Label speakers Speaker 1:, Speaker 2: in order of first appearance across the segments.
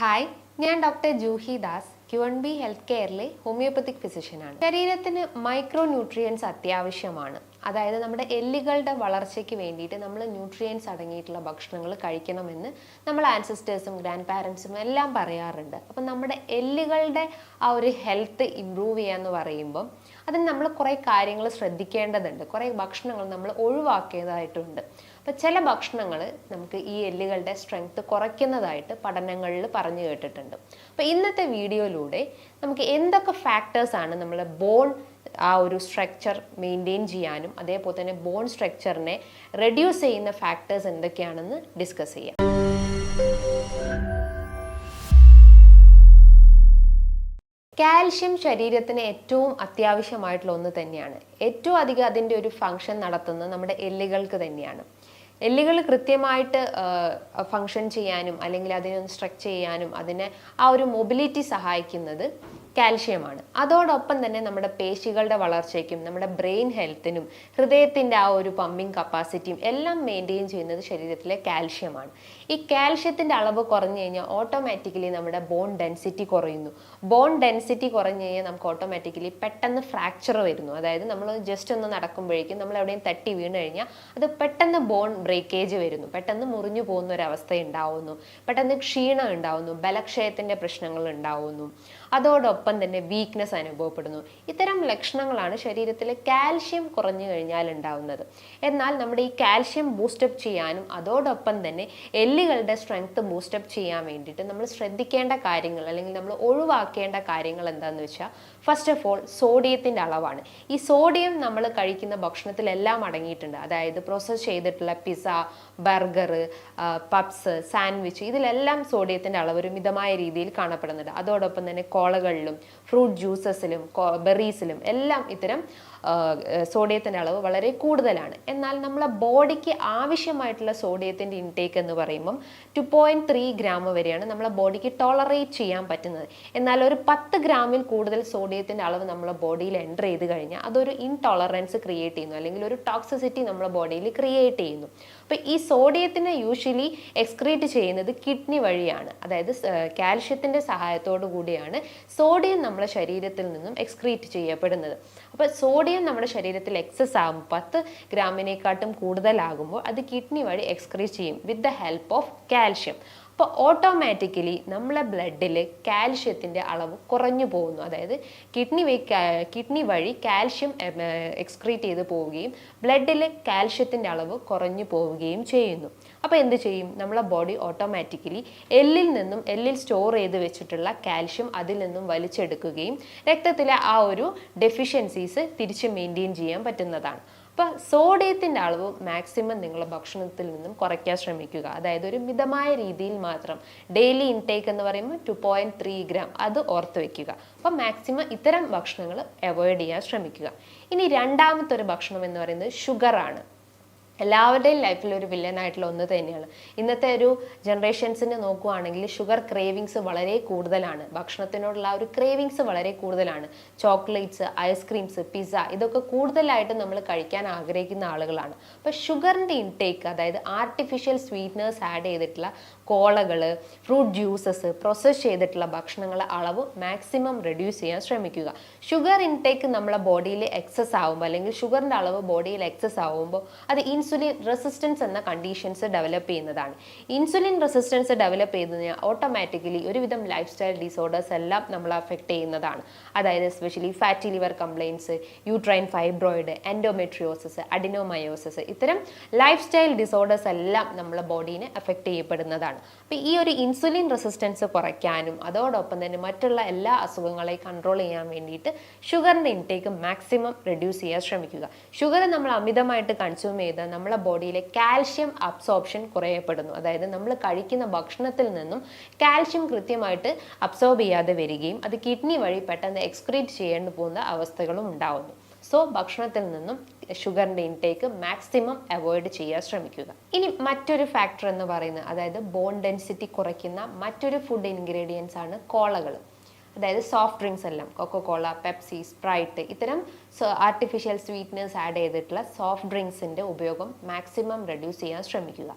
Speaker 1: Hi ഞാൻ doctor Juhi Das Q N B health കെയറിലെ homeopathic ഫിസിഷ്യനാണ് ശരീരത്തിന് മൈക്രോ ന്യൂട്രിയൻസ് അത്യാവശ്യമാണ്. അതായത് നമ്മുടെ എല്ലുകളുടെ വളർച്ചയ്ക്ക് വേണ്ടിയിട്ട് നമ്മൾ ന്യൂട്രിയൻസ് അടങ്ങിയിട്ടുള്ള ഭക്ഷണങ്ങൾ കഴിക്കണമെന്ന് നമ്മൾ ആൻസിസ്റ്റേഴ്സും ഗ്രാൻഡ് പാരൻസും എല്ലാം പറയാറുണ്ട്. അപ്പം നമ്മുടെ എല്ലുകളുടെ ആ ഒരു ഹെൽത്ത് ഇമ്പ്രൂവ് ചെയ്യാന്ന് പറയുമ്പം അതിന് നമ്മൾ കുറേ കാര്യങ്ങൾ ശ്രദ്ധിക്കേണ്ടതുണ്ട്. കുറേ ഭക്ഷണങ്ങൾ നമ്മൾ ഒഴിവാക്കിയതായിട്ടുണ്ട് അപ്പം ചില ഭക്ഷണങ്ങൾ നമുക്ക് ഈ എല്ലുകളുടെ സ്ട്രെങ്ത് കുറയ്ക്കുന്നതായിട്ട് പഠനങ്ങളിൽ പറഞ്ഞു കേട്ടിട്ടുണ്ട്. അപ്പോൾ ഇന്നത്തെ വീഡിയോയിലൂടെ നമുക്ക് എന്തൊക്കെ ഫാക്ടേഴ്സാണ് ആണ് നമ്മളെ ബോൺ ആ ഒരു സ്ട്രക്ചർ മെയിന്റെയിൻ ചെയ്യാനും അതേപോലെ തന്നെ ബോൺ സ്ട്രക്ചറിനെ റെഡ്യൂസ് ചെയ്യുന്ന ഫാക്ടേഴ്സ് എന്തൊക്കെയാണെന്ന് ഡിസ്കസ് ചെയ്യാം. കാൽഷ്യം ശരീരത്തിന് ഏറ്റവും അത്യാവശ്യമായിട്ടുള്ള ഒന്ന് തന്നെയാണ്. ഏറ്റവും അധികം അതിന്റെ ഒരു ഫങ്ഷൻ നടത്തുന്നത് നമ്മുടെ എല്ലുകൾക്ക് തന്നെയാണ്. എല്ലുകൾ കൃത്യമായിട്ട് ഫങ്ഷൻ ചെയ്യാനും അല്ലെങ്കിൽ അതിനൊന്ന് സ്ട്രെച്ച് ചെയ്യാനും അതിനെ ആ ഒരു മൊബിലിറ്റി സഹായിക്കുന്നത് കാൽഷ്യമാണ്. അതോടൊപ്പം തന്നെ നമ്മുടെ പേശികളുടെ വളർച്ചയ്ക്കും നമ്മുടെ ബ്രെയിൻ ഹെൽത്തിനും ഹൃദയത്തിന്റെ ആ ഒരു പമ്പിങ് കപ്പാസിറ്റിയും എല്ലാം മെയിന്റെയിൻ ചെയ്യുന്നത് ശരീരത്തിലെ കാൽഷ്യമാണ്. ഈ കാൽഷ്യത്തിന്റെ അളവ് കുറഞ്ഞു കഴിഞ്ഞാൽ ഓട്ടോമാറ്റിക്കലി നമ്മുടെ ബോൺ ഡെൻസിറ്റി കുറയുന്നു. ബോൺ ഡെൻസിറ്റി കുറഞ്ഞു കഴിഞ്ഞാൽ നമുക്ക് ഓട്ടോമാറ്റിക്കലി പെട്ടെന്ന് ഫ്രാക്ചർ വരുന്നു. അതായത് നമ്മൾ ജസ്റ്റ് ഒന്ന് നടക്കുമ്പോഴേക്കും നമ്മൾ എവിടെയും തട്ടി വീണ് കഴിഞ്ഞാൽ അത് പെട്ടെന്ന് ബോൺ ബ്രേക്കേജ് വരുന്നു. പെട്ടെന്ന് മുറിഞ്ഞു പോകുന്ന ഒരു അവസ്ഥ ഉണ്ടാവുന്നു. പെട്ടെന്ന് ക്ഷീണം ഉണ്ടാവുന്നു. ബലക്ഷയത്തിന്റെ പ്രശ്നങ്ങൾ ഉണ്ടാവുന്നു. അതോടൊപ്പം തന്നെ വീക്ക്നെസ് അനുഭവപ്പെടുന്നു. ഇത്തരം ലക്ഷണങ്ങളാണ് ശരീരത്തിൽ കാൽഷ്യം കുറഞ്ഞു കഴിഞ്ഞാൽ ഉണ്ടാവുന്നത്. എന്നാൽ നമ്മുടെ ഈ കാൽഷ്യം ബൂസ്റ്റപ്പ് ചെയ്യാനും അതോടൊപ്പം തന്നെ എല്ലുകളുടെ സ്ട്രെങ്ത് ബൂസ്റ്റപ്പ് ചെയ്യാൻ വേണ്ടിയിട്ട് നമ്മൾ ശ്രദ്ധിക്കേണ്ട കാര്യങ്ങൾ അല്ലെങ്കിൽ നമ്മൾ ഒഴിവാക്കേണ്ട കാര്യങ്ങൾ എന്താണെന്ന് വെച്ചാൽ ഫസ്റ്റ് ഓഫ് ഓൾ സോഡിയത്തിന്റെ അളവാണ്. ഈ സോഡിയം നമ്മൾ കഴിക്കുന്ന ഭക്ഷണത്തിലെല്ലാം അടങ്ങിയിട്ടുണ്ട്. അതായത് പ്രോസസ്സ് ചെയ്തിട്ടുള്ള പിസ്സ ബർഗർ പപ്സ് സാൻഡ്വിച്ച് ഇതിലെല്ലാം സോഡിയത്തിന്റെ അളവ് ഒരു മിതമായ രീതിയിൽ കാണപ്പെടുന്നുണ്ട്. അതോടൊപ്പം തന്നെ കോളകളിലും ഫ്രൂട്ട് ജ്യൂസസിലും ബെറീസിലും എല്ലാം ഇത്തരം സോഡിയത്തിന്റെ അളവ് വളരെ കൂടുതലാണ്. എന്നാൽ നമ്മളെ ബോഡിക്ക് ആവശ്യമായിട്ടുള്ള സോഡിയത്തിന്റെ ഇൻടേക്ക് എന്ന് പറയുമ്പം ടു പോയിന്റ് ത്രീ ഗ്രാം വരെയാണ് നമ്മളെ ബോഡിക്ക് ടോളറേറ്റ് ചെയ്യാൻ പറ്റുന്നത്. എന്നാൽ ഒരു പത്ത് ഗ്രാമിൽ കൂടുതൽ സോഡിയത്തിന്റെ അളവ് നമ്മളെ ബോഡിയിൽ എന്റർ ചെയ്ത് കഴിഞ്ഞാൽ അതൊരു ഇൻടോളറൻസ് ക്രിയേറ്റ് ചെയ്യുന്നു. അല്ലെങ്കിൽ ഒരു ടോക്സിസിറ്റി നമ്മളെ ബോഡിയിൽ ക്രിയേറ്റ് ചെയ്യുന്നു. അപ്പോൾ ഈ സോഡിയത്തിനെ യൂഷ്വലി എക്സ്ക്രീറ്റ് ചെയ്യുന്നത് കിഡ്നി വഴിയാണ്. അതായത് കാൽഷ്യത്തിന്റെ സഹായത്തോടു കൂടിയാണ് സോഡിയം നമ്മുടെ ശരീരത്തിൽ നിന്നും എക്സ്ക്രീറ്റ് ചെയ്യപ്പെടുന്നത്. അപ്പോൾ സോഡിയം നമ്മുടെ ശരീരത്തിൽ എക്സസ് ആകും പത്ത് ഗ്രാമിനെക്കാട്ടും കൂടുതലാകുമ്പോൾ അത് കിഡ്നി വഴി എക്സ്ക്രീറ്റ് ചെയ്യും with the help of calcium അപ്പോൾ ഓട്ടോമാറ്റിക്കലി നമ്മളെ ബ്ലഡിൽ കാൽഷ്യത്തിന്റെ അളവ് കുറഞ്ഞു പോകുന്നു. അതായത് കിഡ്നി വഴി കിഡ്നി വഴി കാൽഷ്യം എക്സ്ക്രീറ്റ് ചെയ്ത് പോവുകയും ബ്ലഡിൽ കാൽഷ്യത്തിന്റെ അളവ് കുറഞ്ഞു പോവുകയും ചെയ്യുന്നു. അപ്പോൾ എന്ത് ചെയ്യും? നമ്മളെ ബോഡി ഓട്ടോമാറ്റിക്കലി എല്ലിൽ നിന്നും എല്ലിൽ സ്റ്റോർ ചെയ്ത് വെച്ചിട്ടുള്ള കാൽഷ്യം അതിൽ നിന്നും വലിച്ചെടുക്കുകയും രക്തത്തിലെ ആ ഒരു ഡെഫിഷ്യൻസീസ് തിരിച്ച് മെയിന്റെയിൻ ചെയ്യാൻ പറ്റുന്നതാണ്. അപ്പോൾ സോഡിയത്തിന്റെ അളവ് മാക്സിമം നിങ്ങൾ ഭക്ഷണത്തിൽ നിന്നും കുറയ്ക്കാൻ ശ്രമിക്കുക. അതായത് ഒരു മിതമായ രീതിയിൽ മാത്രം ഡെയിലി ഇൻടേക്ക് എന്ന് പറയുമ്പോൾ ടു പോയിന്റ് ത്രീ ഗ്രാം അത് ഓർത്ത് വെക്കുക. അപ്പോൾ മാക്സിമം ഇത്തരം ഭക്ഷണങ്ങൾ അവോയ്ഡ് ചെയ്യാൻ ശ്രമിക്കുക. ഇനി രണ്ടാമത്തെ ഒരു ഭക്ഷണം എന്ന് പറയുന്നത് ഷുഗറാണ് എല്ലാവരുടെയും ലൈഫിൽ ഒരു വില്ലനായിട്ടുള്ള ഒന്ന് തന്നെയാണ്. ഇന്നത്തെ ഒരു ജനറേഷൻസിനെ നോക്കുവാണെങ്കിൽ ഷുഗർ ക്രേവിങ്സ് വളരെ കൂടുതലാണ്. ഭക്ഷണത്തിനോടുള്ള ഒരു ക്രേവിങ്സ് വളരെ കൂടുതലാണ്. ചോക്ലേറ്റ്സ് ഐസ്ക്രീംസ് പിസ്സ ഇതൊക്കെ കൂടുതലായിട്ട് നമ്മൾ കഴിക്കാൻ ആഗ്രഹിക്കുന്ന ആളുകളാണ്. അപ്പോൾ ഷുഗറിന്റെ ഇൻടേക്ക് അതായത് ആർട്ടിഫിഷ്യൽ സ്വീറ്റ്നേഴ്സ് ആഡ് ചെയ്തിട്ടുള്ള കോളകൾ ഫ്രൂട്ട് ജ്യൂസസ് പ്രോസസ്സ് ചെയ്തിട്ടുള്ള ഭക്ഷണങ്ങളുടെ അളവ് മാക്സിമം റെഡ്യൂസ് ചെയ്യാൻ ശ്രമിക്കുക. ഷുഗർ ഇൻടേക്ക് നമ്മളെ ബോഡിയിൽ എക്സസ് ആകുമ്പോൾ അല്ലെങ്കിൽ ഷുഗറിന്റെ അളവ് ബോഡിയിൽ എക്സസ് ആകുമ്പോൾ അത് ഇൻസുലിൻ റെസിസ്റ്റൻസ് എന്ന കണ്ടീഷൻസ് ഡെവലപ്പ് ചെയ്യുന്നതാണ്. ഇൻസുലിൻ റെസിസ്റ്റൻസ് ഡെവലപ്പ് ചെയ്തു കഴിഞ്ഞാൽ ഓട്ടോമാറ്റിക്കലി ഒരുവിധം ലൈഫ് സ്റ്റൈൽ ഡിസോർഡേഴ്സ് എല്ലാം നമ്മളെ അഫക്റ്റ് ചെയ്യുന്നതാണ്. അതായത് especially fatty liver complaints uterine fibroid endometriosis adenomyosis ഇത്തരം ലൈഫ് സ്റ്റൈൽ ഡിസോർഡേഴ്സ് എല്ലാം നമ്മളെ ബോഡീനെ അഫക്റ്റ് ചെയ്യപ്പെടുന്നതാണ്. അപ്പോൾ ഈ ഒരു ഇൻസുലിൻ റെസിസ്റ്റൻസ് കുറയ്ക്കാനും അതോടൊപ്പം തന്നെ മറ്റുള്ള എല്ലാ അസുഖങ്ങളെ കൺട്രോൾ ചെയ്യാൻ വേണ്ടിയിട്ട് ഷുഗറിന്റെ ഇൻടേക്ക് മാക്സിമം റെഡ്യൂസ് ചെയ്യാൻ ശ്രമിക്കുക. ഷുഗർ നമ്മൾ അമിതമായിട്ട് കൺസ്യൂം ചെയ്താൽ നമ്മളെ ബോഡിയിലെ കാൽഷ്യം അബ്സോർപ്ഷൻ കുറയപ്പെടുന്നു. അതായത് നമ്മൾ കഴിക്കുന്ന ഭക്ഷണത്തിൽ നിന്നും കാൽഷ്യം കൃത്യമായിട്ട് അബ്സോർബ് ചെയ്യാതെ വരികയും അത് കിഡ്നി വഴി പെട്ടെന്ന് എക്സ്ക്രീറ്റ് ചെയ്യേണ്ടി പോകുന്ന അവസ്ഥകളും ഉണ്ടാവുന്നു. സോ ഭക്ഷണത്തിൽ നിന്നും ഷുഗറിന്റെ ഇൻടേക്ക് മാക്സിമം അവോയ്ഡ് ചെയ്യാൻ ശ്രമിക്കുക. ഇനി മറ്റൊരു ഫാക്ടർ എന്ന് പറയുന്നത് അതായത് ബോൺ ഡെൻസിറ്റി കുറയ്ക്കുന്ന മറ്റൊരു ഫുഡ് ഇൻഗ്രീഡിയൻസ് ആണ് കോളകൾ. അതായത് സോഫ്റ്റ് ഡ്രിങ്ക്സ് എല്ലാം കൊക്കോ കോള പെപ്സി സ്പ്രൈറ്റ് ഇത്തരം ആർട്ടിഫിഷ്യൽ സ്വീറ്റ്നസ് ആഡ് ചെയ്തിട്ടുള്ള സോഫ്റ്റ് ഡ്രിങ്ക്സിന്റെ ഉപയോഗം മാക്സിമം റെഡ്യൂസ് ചെയ്യാൻ ശ്രമിക്കുക.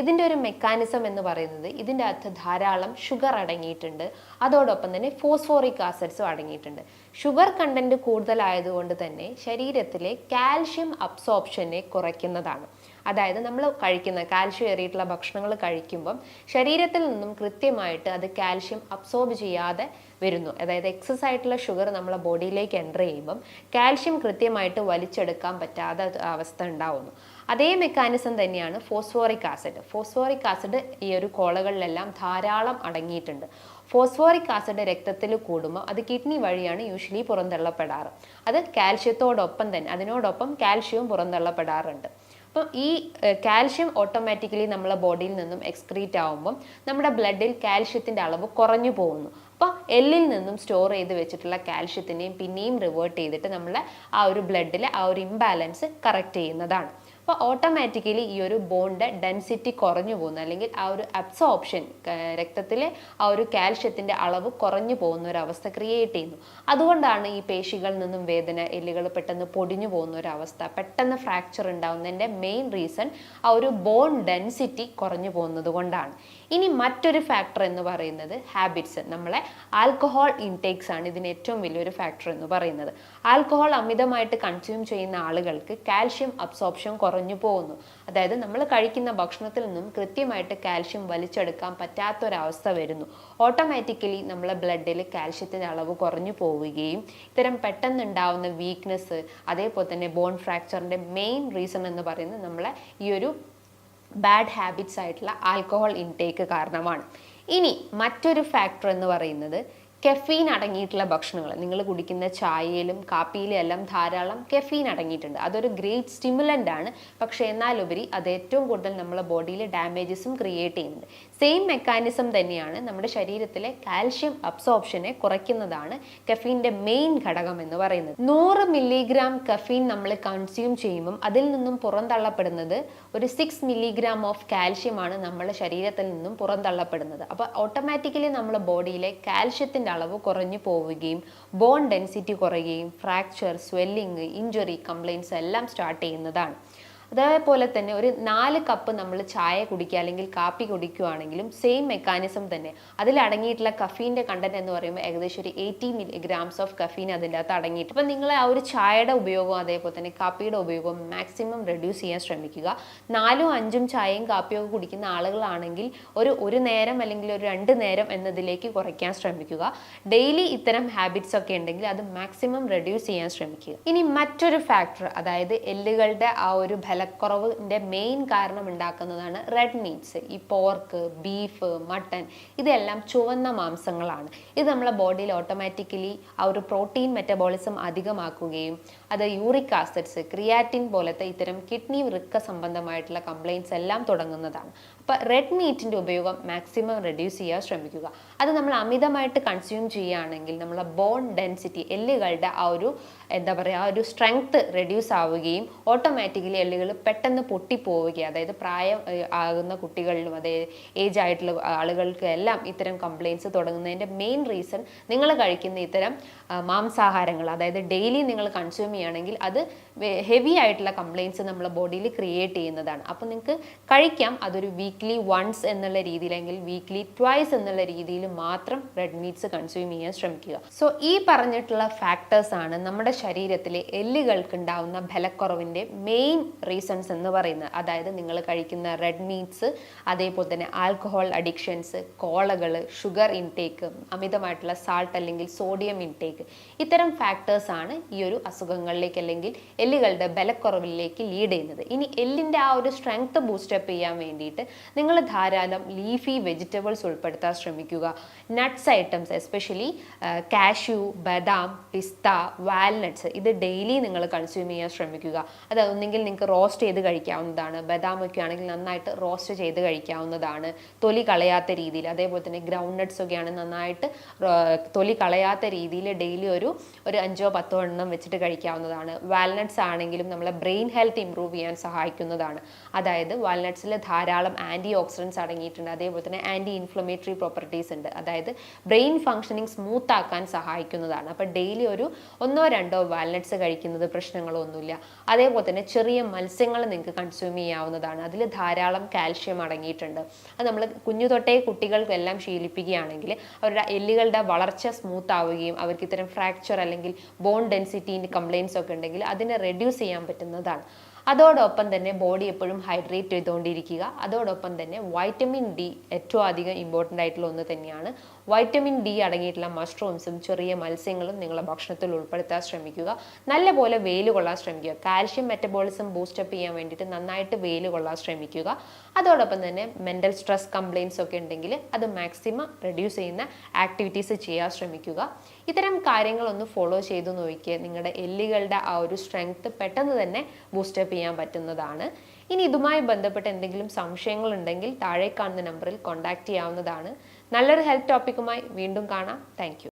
Speaker 1: ഇതിന്റെ ഒരു മെക്കാനിസം എന്ന് പറയുന്നത് ഇതിന്റെ അകത്ത് ധാരാളം ഷുഗർ അടങ്ങിയിട്ടുണ്ട്. അതോടൊപ്പം തന്നെ ഫോസ്ഫോറിക് ആസിഡ്സും അടങ്ങിയിട്ടുണ്ട്. ഷുഗർ കണ്ടന്റ് കൂടുതലായതുകൊണ്ട് തന്നെ ശരീരത്തിലെ കാൽഷ്യം അബ്സോർപ്ഷനെ കുറയ്ക്കുന്നതാണ്. അതായത് നമ്മൾ കഴിക്കുന്ന കാൽഷ്യം ഏറിയിട്ടുള്ള ഭക്ഷണങ്ങൾ കഴിക്കുമ്പം ശരീരത്തിൽ നിന്നും കൃത്യമായിട്ട് അത് കാൽഷ്യം അബ്സോർബ് ചെയ്യാതെ വരുന്നു. അതായത് എക്സസ് ആയിട്ടുള്ള ഷുഗർ നമ്മളെ ബോഡിയിലേക്ക് എന്റർ ചെയ്യുമ്പം കാൽഷ്യം കൃത്യമായിട്ട് വലിച്ചെടുക്കാൻ പറ്റാത്ത അവസ്ഥ ഉണ്ടാവുന്നു. അതേ മെക്കാനിസം തന്നെയാണ് ഫോസ്ഫോറിക് ആസിഡ് ഫോസ്ഫോറിക് ആസിഡ് ഈ ഒരു കോളകളിലെല്ലാം ധാരാളം അടങ്ങിയിട്ടുണ്ട്. ഫോസ്ഫോറിക് ആസിഡ് രക്തത്തിൽ കൂടുമ്പോൾ അത് കിഡ്നി വഴിയാണ് യൂഷ്വലി പുറന്തള്ളപ്പെടാറ്. അത് കാൽഷ്യത്തോടൊപ്പം തന്നെ അതിനോടൊപ്പം കാൽഷ്യവും പുറന്തള്ളപ്പെടാറുണ്ട്. അപ്പം ഈ കാൽഷ്യം ഓട്ടോമാറ്റിക്കലി നമ്മളെ ബോഡിയിൽ നിന്നും എക്സ്ക്രീറ്റ് ആവുമ്പം നമ്മുടെ ബ്ലഡിൽ കാൽഷ്യത്തിന്റെ അളവ് കുറഞ്ഞു പോകുന്നു. അപ്പോൾ എല്ലിൽ നിന്നും സ്റ്റോർ ചെയ്ത് വെച്ചിട്ടുള്ള കാൽഷ്യത്തിനെയും പിന്നെയും റിവേർട്ട് ചെയ്തിട്ട് നമ്മളെ ആ ഒരു ബ്ലഡിലെ ആ ഒരു ഇംബാലൻസ് കറക്റ്റ് ചെയ്യുന്നതാണ്. അപ്പോൾ ഓട്ടോമാറ്റിക്കലി ഈ ഒരു ബോണ്ട് ഡെൻസിറ്റി കുറഞ്ഞു പോകുന്നു. അല്ലെങ്കിൽ ആ ഒരു അബ്സോപ്ഷൻ രക്തത്തിലെ ആ ഒരു കാൽഷ്യത്തിന്റെ അളവ് കുറഞ്ഞു പോകുന്ന ഒരു അവസ്ഥ ക്രിയേറ്റ് ചെയ്യുന്നു. അതുകൊണ്ടാണ് ഈ പേശികളിൽ നിന്നും വേദന എല്ലുകൾ പെട്ടെന്ന് പൊടിഞ്ഞു പോകുന്ന ഒരു അവസ്ഥ പെട്ടെന്ന് ഫ്രാക്ചർ ഉണ്ടാകുന്നതിന്റെ മെയിൻ റീസൺ ആ ഒരു ബോൺ ഡെൻസിറ്റി കുറഞ്ഞു പോകുന്നത് കൊണ്ടാണ്. ഇനി മറ്റൊരു ഫാക്ടർ എന്ന് പറയുന്നത് ഹാബിറ്റ്സ് നമ്മളെ ആൽക്കഹോൾ ഇൻടേക്സ് ആണ് ഇതിന് ഏറ്റവും വലിയൊരു ഫാക്ടർ എന്ന് പറയുന്നത്. ആൽക്കഹോൾ അമിതമായിട്ട് കൺസ്യൂം ചെയ്യുന്ന ആളുകൾക്ക് കാൽഷ്യം അബ്സോപ്ഷൻ കുറഞ്ഞു പോകുന്നു. അതായത് നമ്മൾ കഴിക്കുന്ന ഭക്ഷണത്തിൽ നിന്നും കൃത്യമായിട്ട് കാൽഷ്യം വലിച്ചെടുക്കാൻ പറ്റാത്തൊരവസ്ഥ വരുന്നു. ഓട്ടോമാറ്റിക്കലി നമ്മളെ ബ്ലഡിൽ കാൽഷ്യത്തിന്റെ അളവ് കുറഞ്ഞു പോവുകയും ഇത്തരം പെട്ടെന്നുണ്ടാവുന്ന വീക്ക്നെസ് അതേപോലെ തന്നെ ബോൺ ഫ്രാക്ചറിന്റെ മെയിൻ റീസൺ എന്ന് പറയുന്നത് നമ്മളെ ഈ ഒരു ബാഡ് ഹാബിറ്റ്സ് ആയിട്ടുള്ള ആൽക്കഹോൾ ഇൻടേക്ക് കാരണമാണ്. ഇനി മറ്റൊരു ഫാക്ടർ എന്ന് പറയുന്നത് കെഫീൻ അടങ്ങിയിട്ടുള്ള ഭക്ഷണങ്ങൾ. നിങ്ങൾ കുടിക്കുന്ന ചായയിലും കാപ്പിയിലും എല്ലാം ധാരാളം കെഫീൻ അടങ്ങിയിട്ടുണ്ട്. അതൊരു ഗ്രേറ്റ് സ്റ്റിമുലന്റ് ആണ്. പക്ഷേ എന്നാലുപരി അത് ഏറ്റവും കൂടുതൽ നമ്മളെ ബോഡിയിൽ ഡാമേജസും ക്രിയേറ്റ് ചെയ്യുന്നുണ്ട്. സെയിം മെക്കാനിസം തന്നെയാണ് നമ്മുടെ ശരീരത്തിലെ കാൽഷ്യം അബ്സോർപ്ഷനെ കുറയ്ക്കുന്നതാണ് കഫീന്റെ മെയിൻ ഘടകം എന്ന് പറയുന്നത്. നൂറ് മില്ലിഗ്രാം കഫീൻ നമ്മൾ കൺസ്യൂം ചെയ്യുമ്പം അതിൽ നിന്നും പുറന്തള്ളപ്പെടുന്നത് ഒരു സിക്സ് മില്ലിഗ്രാം ഓഫ് കാൽഷ്യമാണ് നമ്മുടെ ശരീരത്തിൽ നിന്നും പുറന്തള്ളപ്പെടുന്നത്. അപ്പോൾ ഓട്ടോമാറ്റിക്കലി നമ്മുടെ ബോഡിയിലെ കാൽഷ്യത്തിന്റെ അളവ് കുറഞ്ഞു പോവുകയും ബോൺ ഡെൻസിറ്റി കുറയുകയും ഫ്രാക്ചർ സ്വെല്ലിങ് ഇഞ്ചുറി കംപ്ലയിൻസ് എല്ലാം സ്റ്റാർട്ട് ചെയ്യുന്നതാണ്. അതേപോലെ തന്നെ ഒരു നാല് കപ്പ് നമ്മൾ ചായ കുടിക്കുക അല്ലെങ്കിൽ കാപ്പി കുടിക്കുകയാണെങ്കിലും സെയിം മെക്കാനിസം തന്നെ. അതിൽ അടങ്ങിയിട്ടുള്ള കഫീന്റെ കണ്ടന്റ് എന്ന് പറയുമ്പോൾ ഏകദേശം ഒരു eighty milligrams of caffeine അതിന്റെ അകത്ത് അടങ്ങിയിട്ട് അപ്പം നിങ്ങൾ ആ ഒരു ചായയുടെ ഉപയോഗം അതേപോലെ തന്നെ കാപ്പിയുടെ ഉപയോഗം മാക്സിമം റെഡ്യൂസ് ചെയ്യാൻ ശ്രമിക്കുക. നാലും അഞ്ചും ചായയും കാപ്പിയും ഒക്കെ കുടിക്കുന്ന ആളുകളാണെങ്കിൽ ഒരു ഒരു നേരം അല്ലെങ്കിൽ ഒരു രണ്ട് നേരം എന്നതിലേക്ക് കുറയ്ക്കാൻ ശ്രമിക്കുക. ഡെയിലി ഇത്തരം ഹാബിറ്റ്സ് ഒക്കെ ഉണ്ടെങ്കിൽ അത് മാക്സിമം റെഡ്യൂസ് ചെയ്യാൻ ശ്രമിക്കുക. ഇനി മറ്റൊരു ഫാക്ടർ അതായത് എല്ലുകളുടെ ആ ഒരു ബലക്കുറവിന്റെ മെയിൻ കാരണം ഉണ്ടാക്കുന്നതാണ് റെഡ് മീറ്റ്സ് ഈ പോർക്ക് ബീഫ് മട്ടൺ ഇതെല്ലാം ചുവന്ന മാംസങ്ങളാണ്. ഇത് നമ്മളെ ബോഡിയിൽ ഓട്ടോമാറ്റിക്കലി ആ ഒരു പ്രോട്ടീൻ മെറ്റബോളിസം അധികമാക്കുകയും അത് യൂറിക് ആസിഡ്സ് ക്രിയാറ്റിൻ പോലത്തെ ഇത്തരം കിഡ്നി വൃക്ക സംബന്ധമായിട്ടുള്ള കംപ്ലയിൻസ് എല്ലാം തുടങ്ങുന്നതാണ്. അപ്പോൾ റെഡ് മീറ്റിന്റെ ഉപയോഗം മാക്സിമം റെഡ്യൂസ് ചെയ്യാൻ ശ്രമിക്കുക. അത് നമ്മൾ അമിതമായിട്ട് കൺസ്യൂം ചെയ്യുകയാണെങ്കിൽ നമ്മളെ ബോൺ ഡെൻസിറ്റി എല്ലുകളുടെ ആ ഒരു എന്താ പറയുക ആ ഒരു സ്ട്രെങ്ത് റെഡ്യൂസ് ആവുകയും ഓട്ടോമാറ്റിക്കലി എല്ലുകൾ പെട്ടെന്ന് പൊട്ടിപ്പോവുകയും അതായത് പ്രായം ആകുന്ന കുട്ടികളിലും അതായത് ഏജ് ആയിട്ടുള്ള ആളുകൾക്ക് എല്ലാം ഇത്തരം കംപ്ലയിൻസ് തുടങ്ങുന്നതിന്റെ മെയിൻ റീസൺ നിങ്ങൾ കഴിക്കുന്ന ഇത്തരം മാംസാഹാരങ്ങൾ അതായത് ഡെയിലി നിങ്ങൾ കൺസ്യൂം ചെയ്യുകയാണെങ്കിൽ അത് ഹെവി ആയിട്ടുള്ള കംപ്ലയിൻസ് നമ്മളെ ബോഡിയിൽ ക്രിയേറ്റ് ചെയ്യുന്നതാണ്. അപ്പോൾ നിങ്ങൾക്ക് കഴിക്കാം. അതൊരു വീക്ക്ലി വൺസ് എന്നുള്ള രീതിയിലെങ്കിൽ വീക്ക്ലി ട്വൈസ് എന്നുള്ള രീതിയിൽ മാത്രം റെഡ് മീറ്റ്സ് കൺസ്യൂം ചെയ്യാൻ ശ്രമിക്കുക. സോ ഈ പറഞ്ഞിട്ടുള്ള ഫാക്ടേഴ്സ് ആണ് നമ്മുടെ ശരീരത്തിലെ എല്ലുകൾക്ക് ഉണ്ടാവുന്ന ബലക്കുറവിന്റെ മെയിൻ റീസൺസ് എന്ന് പറയുന്നത്. അതായത് നിങ്ങൾ കഴിക്കുന്ന റെഡ് മീറ്റ്സ് അതേപോലെ തന്നെ ആൽക്കഹോൾ അഡിക്ഷൻസ് കോളകൾ ഷുഗർ ഇൻടേക്ക് അമിതമായിട്ടുള്ള സാൾട്ട് അല്ലെങ്കിൽ സോഡിയം ഇൻടേക്ക് ഇത്തരം ഫാക്ടേഴ്സ് ആണ് ഈ ഒരു അസുഖങ്ങളിലേക്ക് അല്ലെങ്കിൽ എല്ലുകളുടെ ബലക്കുറവിലേക്ക് ലീഡ് ചെയ്യുന്നത്. ഇനി എല്ലിന്റെ ആ ഒരു സ്ട്രെങ്ത് ബൂസ്റ്റപ്പ് ചെയ്യാൻ വേണ്ടിയിട്ട് നിങ്ങൾ ധാരാളം ലീഫി വെജിറ്റബിൾസ് ഉൾപ്പെടുത്താൻ ശ്രമിക്കുക. നട്ട്സ് ഐറ്റംസ് എസ്പെഷ്യലി കാഷ്യു ബദാം പിസ്ത വാൽനട്ട്സ് ഇത് ഡെയിലി നിങ്ങൾ കൺസ്യൂം ചെയ്യാൻ ശ്രമിക്കുക. അത് ഒന്നെങ്കിൽ നിങ്ങൾക്ക് റോസ്റ്റ് ചെയ്ത് കഴിക്കാവുന്നതാണ്. ബദാം ഒക്കെ ആണെങ്കിൽ നന്നായിട്ട് റോസ്റ്റ് ചെയ്ത് കഴിക്കാവുന്നതാണ്. തൊലി കളയാത്ത രീതിയിൽ അതേപോലെ തന്നെ ഗ്രൗണ്ട് നട്ട്സ് ഒക്കെയാണ് നന്നായിട്ട് തൊലി കളയാത്ത രീതിയിൽ ഡെയിലി ഒരു ഒരു അഞ്ചോ പത്തോ എണ്ണം വെച്ചിട്ട് കഴിക്കാവുന്നതാണ്. വാൽനട്ട്സ് വാൽനട്ട്സ് ആണെങ്കിലും നമ്മളെ ബ്രെയിൻ ഹെൽത്ത് ഇമ്പ്രൂവ് ചെയ്യാൻ സഹായിക്കുന്നതാണ്. അതായത് വാൽനട്ട്സിൽ ധാരാളം ആന്റി ഓക്സിഡൻസ് അടങ്ങിയിട്ടുണ്ട്. അതേപോലെ തന്നെ ആന്റി ഇൻഫ്ലമേറ്ററി പ്രോപ്പർട്ടീസ് ഉണ്ട്. അതായത് ബ്രെയിൻ ഫങ്ഷനിങ് സ്മൂത്ത് ആക്കാൻ സഹായിക്കുന്നതാണ്. അപ്പോൾ ഡെയിലി ഒരു ഒന്നോ രണ്ടോ വാൽനട്ട്സ് കഴിക്കുന്നത് പ്രശ്നങ്ങളൊന്നുമില്ല. അതേപോലെ തന്നെ ചെറിയ മത്സ്യങ്ങൾ നിങ്ങൾക്ക് കൺസ്യൂം ചെയ്യാവുന്നതാണ്. അതിൽ ധാരാളം കാൽഷ്യം അടങ്ങിയിട്ടുണ്ട്. അത് നമ്മൾ കുഞ്ഞു തൊട്ടേ കുട്ടികൾക്കെല്ലാം ശീലിപ്പിക്കുകയാണെങ്കിൽ അവരുടെ എല്ലുകളുടെ വളർച്ച സ്മൂത്ത് ആവുകയും അവർക്ക് ഇത്തരം ഫ്രാക്ചർ അല്ലെങ്കിൽ ബോൺ ഡെൻസിറ്റിന്റെ കംപ്ലയിൻസ് ഒക്കെ ഉണ്ടെങ്കിൽ അതിനെ റെഡ്യൂസ് ചെയ്യാൻ പറ്റുന്നതാണ്. അതോടൊപ്പം തന്നെ ബോഡി എപ്പോഴും ഹൈഡ്രേറ്റ് ചെയ്തുകൊണ്ടിരിക്കുക. അതോടൊപ്പം തന്നെ വൈറ്റമിൻ ഡി ഏറ്റവും അധികം ഇമ്പോർട്ടന്റ് ആയിട്ടുള്ള ഒന്ന് തന്നെയാണ്. വൈറ്റമിൻ ഡി അടങ്ങിയിട്ടുള്ള മഷ്റൂംസും ചെറിയ മത്സ്യങ്ങളും നിങ്ങളുടെ ഭക്ഷണത്തിൽ ഉൾപ്പെടുത്താൻ ശ്രമിക്കുക. നല്ലപോലെ വെയിൽ കൊള്ളാൻ ശ്രമിക്കുക. കാൽഷ്യം മെറ്റബോളിസം ബൂസ്റ്റപ്പ് ചെയ്യാൻ വേണ്ടിയിട്ട് നന്നായിട്ട് വെയിൽ കൊള്ളാൻ ശ്രമിക്കുക. അതോടൊപ്പം തന്നെ മെന്റൽ സ്ട്രെസ് കംപ്ലയിൻസ് ഒക്കെ ഉണ്ടെങ്കിൽ അത് മാക്സിമം റെഡ്യൂസ് ചെയ്യുന്ന ആക്ടിവിറ്റീസ് ചെയ്യാൻ ശ്രമിക്കുക. ഇത്തരം കാര്യങ്ങളൊന്ന് ഫോളോ ചെയ്തു നോക്കിയാൽ നിങ്ങളുടെ എല്ലുകളുടെ ആ ഒരു സ്ട്രെങ്ത് പെട്ടെന്ന് തന്നെ ബൂസ്റ്റപ്പ് ചെയ്യാൻ പറ്റുന്നതാണ്. ഇനി ഇതുമായി ബന്ധപ്പെട്ട് എന്തെങ്കിലും സംശയങ്ങൾ ഉണ്ടെങ്കിൽ താഴെ കാണുന്ന നമ്പറിൽ കോൺടാക്ട് ചെയ്യാവുന്നതാണ്. നല്ലൊരു ഹെൽത്ത് ടോപ്പിക്കുമായി വീണ്ടും കാണാം. താങ്ക്